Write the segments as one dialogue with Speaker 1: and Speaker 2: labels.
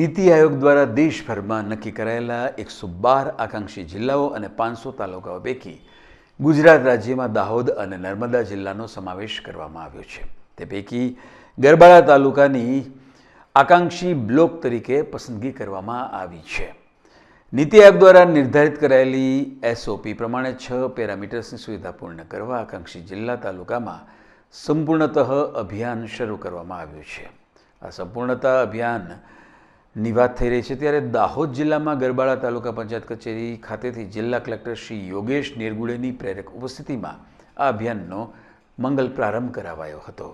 Speaker 1: નીતિ આયોગ દ્વારા દેશભરમાં નક્કી કરાયેલા એકસો બાર આકાંક્ષી જિલ્લાઓ અને પાંચસો તાલુકાઓ પૈકી ગુજરાત રાજ્યમાં દાહોદ અને નર્મદા જિલ્લાનો સમાવેશ કરવામાં આવ્યો છે. તે પૈકી ગરબાડા તાલુકાની આકાંક્ષી બ્લોક તરીકે પસંદગી કરવામાં આવી છે. નીતિ આયોગ દ્વારા નિર્ધારિત કરાયેલી એસઓપી પ્રમાણે છ પેરામીટર્સની સુવિધા પૂર્ણ કરવા આકાંક્ષી જિલ્લા તાલુકામાં સંપૂર્ણતઃ અભિયાન શરૂ કરવામાં આવ્યું છે. આ સંપૂર્ણતા અભિયાન ની વાત થઈ રહી છે, ત્યારે દાહોદ જિલ્લામાં ગરબાડા તાલુકા પંચાયત કચેરી ખાતેથી જિલ્લા કલેક્ટર શ્રી યોગેશ નિર્ગુડેની પ્રેરક ઉપસ્થિતિમાં આ અભિયાનનો મંગલ પ્રારંભ કરાવાયો હતો.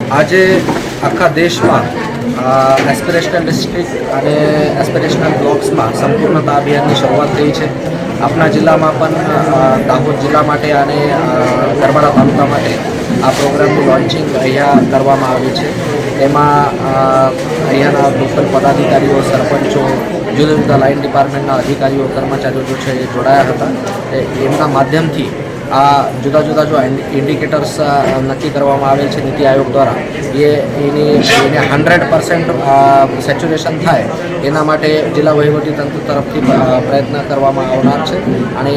Speaker 2: આજે આખા દેશમાં એસ્પિરેશનલ ડિસ્ટ્રિક્ટ અને એસ્પિરેશનલ બ્લોક્સમાં સંપૂર્ણતા અભિયાનની શરૂઆત થઈ છે. આપણા જિલ્લામાં પણ દાહોદ જિલ્લા માટે અને ગરબાડા તાલુકા માટે આ પ્રોગ્રામનું લોન્ચિંગ અહીંયા કરવામાં આવ્યું છે. એમાં અહીંયાના લોકલ પદાધિકારીઓ, સરપંચો, જુદા જુદા લાઇન ડિપાર્ટમેન્ટના અધિકારીઓ, કર્મચારીઓ જે છે એ જોડાયા હતા. એમના માધ્યમથી આ જુદા જુદા જો ઇન્ડિકેટર્સ નક્કી કરવામાં આવેલ છે નીતિ આયોગ દ્વારા, એ એની, એને હંડ્રેડ પર્સન્ટ સેચ્યુરેશન થાય, એના માટે જિલ્લા વહીવટીતંત્ર તરફથી પ્રયત્ન કરવામાં આવનાર છે. અને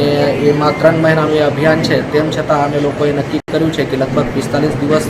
Speaker 2: એમાં ત્રણ મહિનાનું એ અભિયાન છે, તેમ છતાં અમે લોકોએ નક્કી કર્યું છે કે લગભગ પિસ્તાલીસ દિવસ